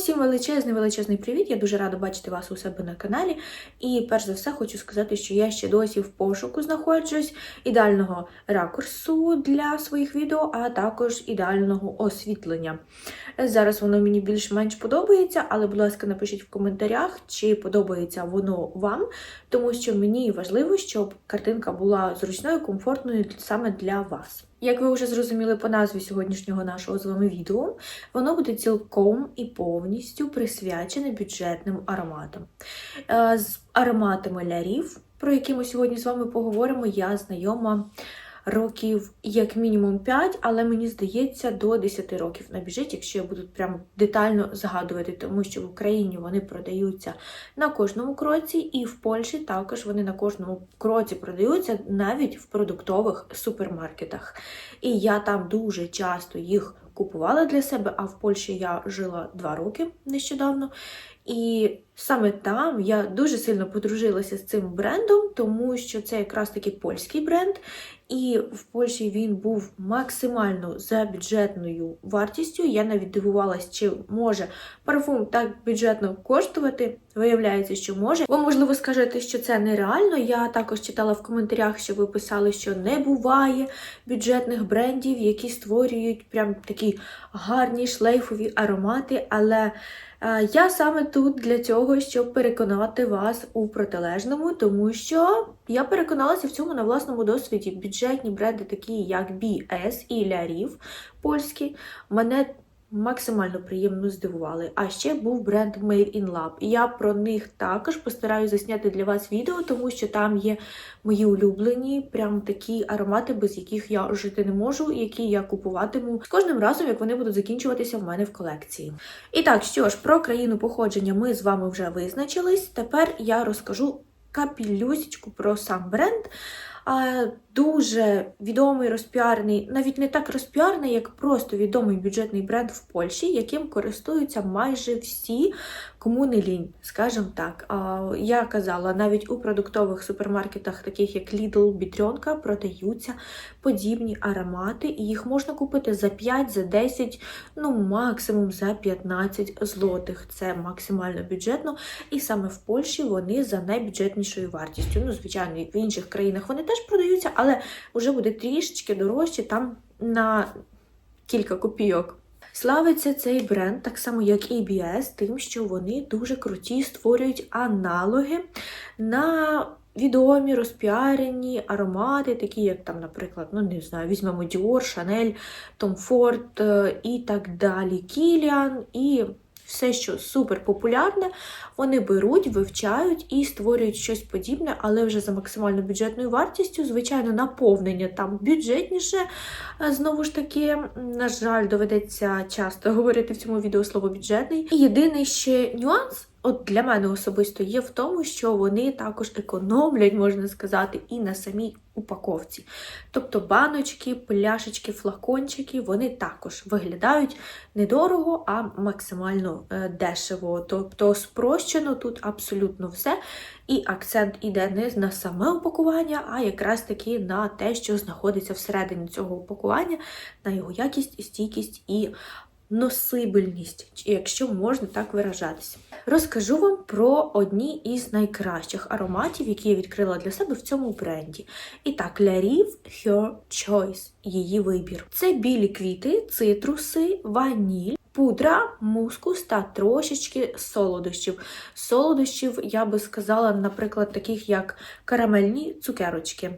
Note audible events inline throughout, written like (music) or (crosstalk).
Усім величезний величезний привіт! Я дуже рада бачити вас у себе на каналі. І перш за все хочу сказати, що я ще досі в пошуку знаходжусь ідеального ракурсу для своїх відео, а також ідеального освітлення. Зараз воно мені більш-менш подобається, але, будь ласка, напишіть в коментарях, чи подобається воно вам, тому що мені важливо, щоб картинка була зручною, комфортною саме для вас. Як ви вже зрозуміли по назві сьогоднішнього нашого з вами відео, воно буде цілком і повністю присвячене бюджетним ароматам. Е, З ароматами лярів, про які ми сьогодні з вами поговоримо, я знайома років як мінімум 5, але мені здається, до 10 років набіжить, якщо я буду прям детально згадувати, тому що в Україні вони продаються на кожному кроці, і в Польщі також вони на кожному кроці продаються навіть в продуктових супермаркетах. І я там дуже часто їх купувала для себе, а в Польщі я жила 2 роки нещодавно. І саме там я дуже сильно подружилася з цим брендом, тому що це якраз таки польський бренд, і в Польщі він був максимально за бюджетною вартістю. Я навіть дивувалась, чи може парфум так бюджетно коштувати. Виявляється, що може. Ви, можливо, скажете, що це нереально. Я також читала в коментарях, що ви писали, що не буває бюджетних брендів, які створюють прям такі гарні шлейфові аромати. Але е, я саме тут для цього, щоб переконати вас у протилежному, тому що я переконалася в цьому на власному досвіді. Бюджетні бренди, такі як BS і Лярів польські, мене максимально приємно здивували. А ще був бренд Made in Lab. І я про них також постараюся засняти для вас відео, тому що там є мої улюблені, прям такі аромати, без яких я жити не можу, які я купуватиму з кожним разом, як вони будуть закінчуватися в мене в колекції. І так, що ж, про країну походження ми з вами вже визначились. Тепер я розкажу капілюсічку про сам бренд. Дуже відомий розпіарний, навіть не так розпіарний, як просто відомий бюджетний бренд в Польщі, яким користуються майже всі, кому не лінь, скажімо так. Я казала, навіть у продуктових супермаркетах, таких як Lidl, Бітрьонка, продаються подібні аромати, і їх можна купити за 5, за 10, ну максимум за 15 злотих. Це максимально бюджетно. І саме в Польщі вони за найбюджетнішою вартістю. Ну, звичайно, в інших країнах вони теж продаються, але вже буде трішечки дорожче там на кілька копійок. Славиться цей бренд, так само як і BS, тим, що вони дуже круті створюють аналоги на відомі розпіарені аромати, такі як там, наприклад, ну не знаю, візьмемо Dior, Chanel, Tom Ford е, і так далі, Кіліан і все, що супер популярне, вони беруть, вивчають і створюють щось подібне, але вже за максимально бюджетною вартістю. Звичайно, наповнення там бюджетніше. Знову ж таки, на жаль, доведеться часто (laughs) говорити в цьому відео слово бюджетний. І єдиний ще нюанс. От для мене особисто є в тому, що вони також економлять, можна сказати, і на самій упаковці. Тобто баночки, пляшечки, флакончики, вони також виглядають недорого, а максимально е, дешево. Тобто спрощено тут абсолютно все. І акцент іде не на саме упакування, а якраз таки на те, що знаходиться всередині цього упакування, на його якість, стійкість і носибельність, якщо можна так виражатися. Розкажу вам про одні із найкращих ароматів, які я відкрила для себе в цьому бренді. І так, Лярів Her Choice, її вибір. Це білі квіти, цитруси, ваніль. Пудра, мускус та трошечки солодощів. Солодощів, я би сказала, наприклад, таких як карамельні цукерочки.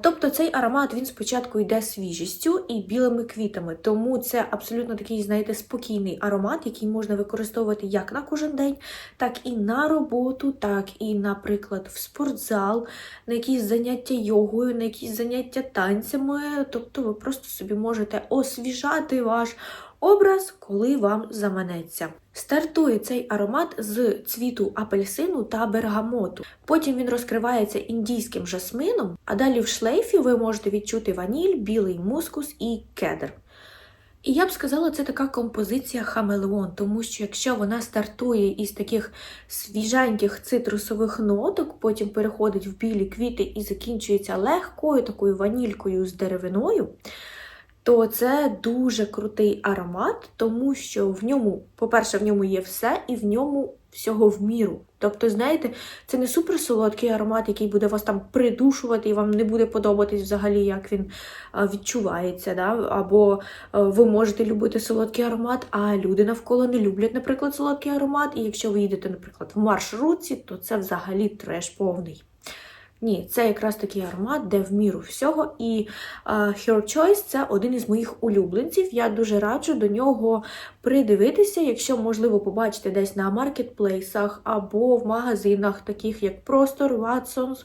Тобто цей аромат він спочатку йде свіжістю і білими квітами, тому це абсолютно такий, знаєте, спокійний аромат, який можна використовувати як на кожен день, так і на роботу, так і, наприклад, в спортзал, на якісь заняття йогою, на якісь заняття танцями. Тобто ви просто собі можете освіжати ваш образ, коли вам заманеться. Стартує цей аромат з цвіту апельсину та бергамоту. Потім він розкривається індійським жасмином, а далі в шлейфі ви можете відчути ваніль, білий мускус і кедр. І я б сказала, це така композиція хамелеон, тому що якщо вона стартує із таких свіженьких цитрусових ноток, потім переходить в білі квіти і закінчується легкою такою ванількою з деревиною, то це дуже крутий аромат, тому що в ньому, по-перше, в ньому є все, і в ньому всього в міру. Тобто, знаєте, це не суперсолодкий аромат, який буде вас там придушувати, і вам не буде подобатись взагалі, як він відчувається. Да? Або ви можете любити солодкий аромат, а люди навколо не люблять, наприклад, солодкий аромат. І якщо ви їдете, наприклад, в маршрутці, то це взагалі треш повний. Ні, це якраз такий аромат, де в міру всього. І Her Choice це один із моїх улюбленців. Я дуже раджу до нього придивитися, якщо, можливо, побачите десь на маркетплейсах або в магазинах, таких як Простор, Watsons,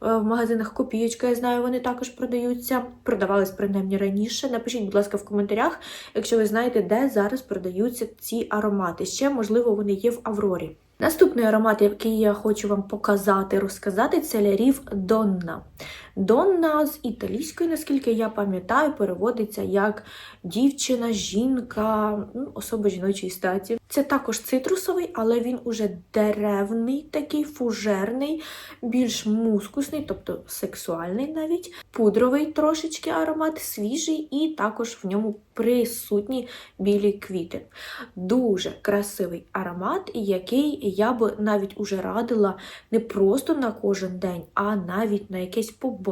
в магазинах Копієчка, я знаю, вони також продаються. Продавались принаймні раніше. Напишіть, будь ласка, в коментарях, якщо ви знаєте, де зараз продаються ці аромати. Ще, можливо, вони є в Аврорі. Наступний аромат, який я хочу вам показати, розказати, це лярів Донна. Донна з італійської, наскільки я пам'ятаю, переводиться як дівчина, жінка, ну, особа жіночої статі. Це також цитрусовий, але він уже деревний, такий фужерний, більш мускусний, тобто сексуальний навіть, пудровий трошечки аромат, свіжий, і також в ньому присутні білі квіти. Дуже красивий аромат, який я би навіть уже радила не просто на кожен день, а навіть на якесь побачення,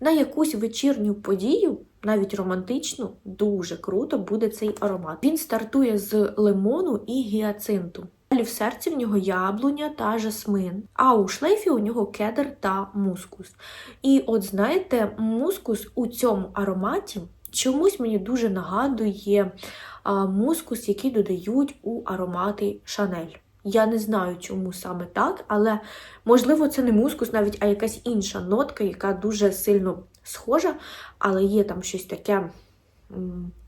на якусь вечірню подію. Навіть романтичну, дуже круто буде цей аромат. Він стартує з лимону і гіацинту. Далі в серці в нього яблуня та жасмин, а у шлейфі у нього кедр та мускус. І от знаєте, мускус у цьому ароматі чомусь мені дуже нагадує мускус, який додають у аромати Шанель. Я не знаю, чому саме так, але можливо це не мускус, навіть а якась інша нотка, яка дуже сильно схожа, але є там щось таке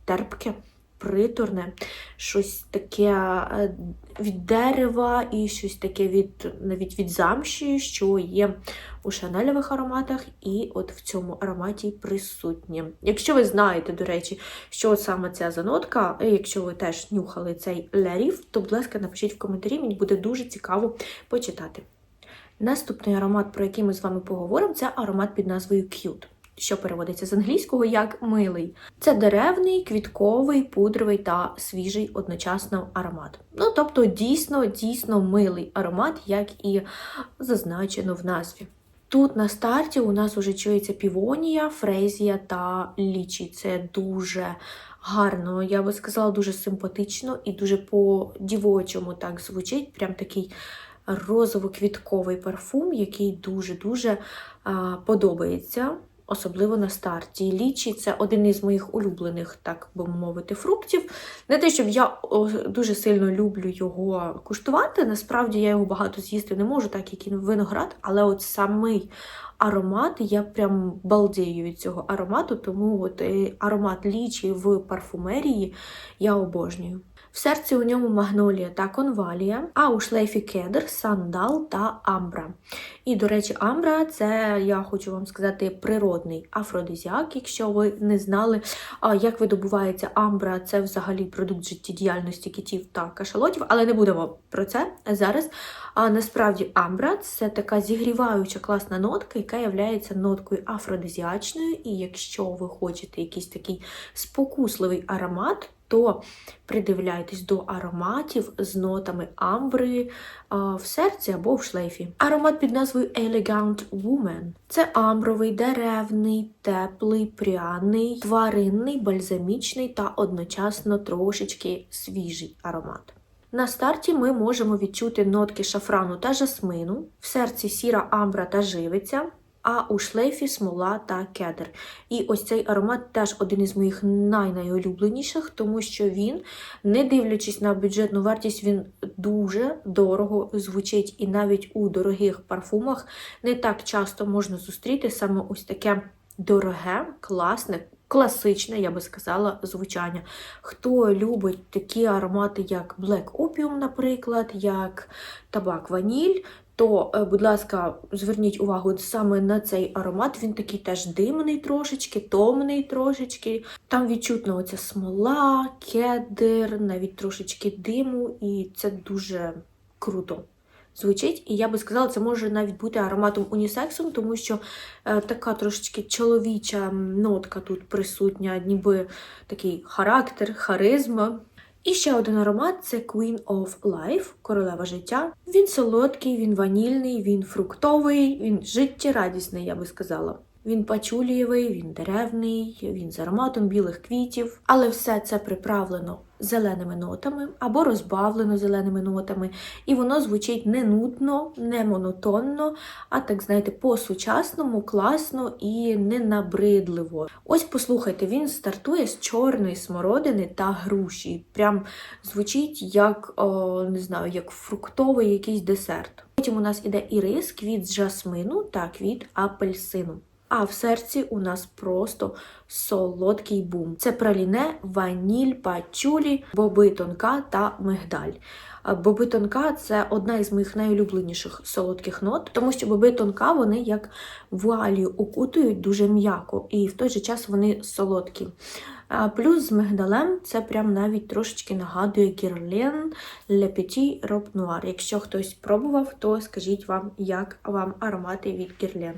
терпке, приторне, щось таке е, від дерева і щось таке від навіть від замші, що є у шанелевих ароматах, і от в цьому ароматі присутнє. Якщо ви знаєте, до речі, що саме ця занотка, якщо ви теж нюхали цей лярів, то, будь ласка, напишіть в коментарі, мені буде дуже цікаво почитати. Наступний аромат, про який ми з вами поговоримо, це аромат під назвою Cute що переводиться з англійського як милий. Це деревний, квітковий, пудровий та свіжий одночасно аромат. Ну, тобто, дійсно, дійсно милий аромат, як і зазначено в назві. Тут на старті у нас вже чується півонія, фрезія та лічі. Це дуже гарно, я би сказала, дуже симпатично і дуже по-дівочому так звучить. Прям такий розово-квітковий парфум, який дуже-дуже подобається особливо на старті. Лічі це один із моїх улюблених, так би мовити, фруктів. Не те, щоб я дуже сильно люблю його куштувати. Насправді я його багато з'їсти не можу, так як і виноград, але от самий аромат, я прям балдею від цього аромату, тому от е, аромат лічі в парфумерії я обожнюю. В серці у ньому магнолія та конвалія, а у шлейфі кедр, сандал та амбра. І, до речі, амбра це, я хочу вам сказати, природний афродизіак, якщо ви не знали, як видобувається амбра, це взагалі продукт життєдіяльності китів та кашалотів, але не будемо про це зараз. А насправді амбра це така зігріваюча класна нотка, яка є ноткою афродизіачною. І якщо ви хочете якийсь такий спокусливий аромат, то придивляйтесь до ароматів з нотами амбри в серці або в шлейфі. Аромат під назвою Elegant Woman. Це амбровий, деревний, теплий, пряний, тваринний, бальзамічний та одночасно трошечки свіжий аромат. На старті ми можемо відчути нотки шафрану та жасмину, в серці сіра амбра та живиця, а у шлейфі смола та кедр. І ось цей аромат теж один із моїх найнайулюбленіших, тому що він, не дивлячись на бюджетну вартість, він дуже дорого звучить. І навіть у дорогих парфумах не так часто можна зустріти саме ось таке дороге, класне. Класичне, я би сказала, звучання. Хто любить такі аромати, як Black Opium, наприклад, як табак ваніль, то, е, будь ласка, зверніть увагу саме на цей аромат. Він такий теж димний трошечки, томний трошечки. Там відчутна оця смола, кедр, навіть трошечки диму, і це дуже круто. Звучить. І я би сказала, це може навіть бути ароматом унісексом, тому що е, така трошечки чоловіча нотка тут присутня, ніби такий характер, харизма. І ще один аромат це Queen of Life, королева життя. Він солодкий, він ванільний, він фруктовий, він життєрадісний, я би сказала. Він пачулієвий, він деревний, він з ароматом білих квітів, але все це приправлено зеленими нотами або розбавлено зеленими нотами, і воно звучить не нудно, не монотонно, а так знаєте, по-сучасному, класно і не набридливо. Ось послухайте, він стартує з чорної смородини та груші. Прям звучить як о, не знаю, як фруктовий якийсь десерт. Потім у нас іде ірис, квіт з жасмину та квіт апельсину. А в серці у нас просто солодкий бум. Це праліне, ваніль, пачулі, боби тонка та мигдаль. Боби тонка це одна із моїх найулюбленіших солодких нот, тому що боби тонка вони як вуалію окутують дуже м'яко, і в той же час вони солодкі. Плюс з мигдалем це прям навіть трошечки нагадує Guerlain Le Petit Robe Noir. Якщо хтось пробував, то скажіть вам, як вам аромати від Guerlain.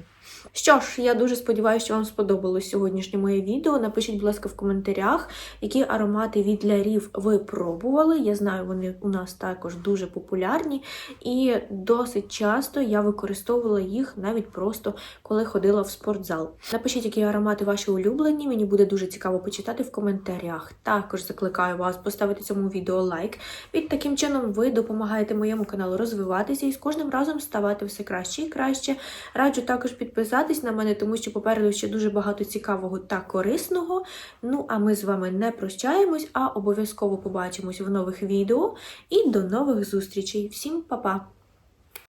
Що ж, я дуже сподіваюся, що вам сподобалось сьогоднішнє моє відео. Напишіть, будь ласка, в коментарях, які аромати від лярів ви пробували. Я знаю, вони у нас також дуже популярні, і досить часто я використовувала їх навіть просто коли ходила в спортзал. Напишіть, які аромати ваші улюблені. Мені буде дуже цікаво почитати в коментарях. Також закликаю вас поставити цьому відео лайк. Від таким чином ви допомагаєте моєму каналу розвиватися і з кожним разом ставати все краще і краще. Раджу також підписатись на мене, тому що попереду ще дуже багато цікавого та корисного. Ну а ми з вами не прощаємось, а обов'язково побачимось в нових відео. І до нових зустрічей. Всім па-па!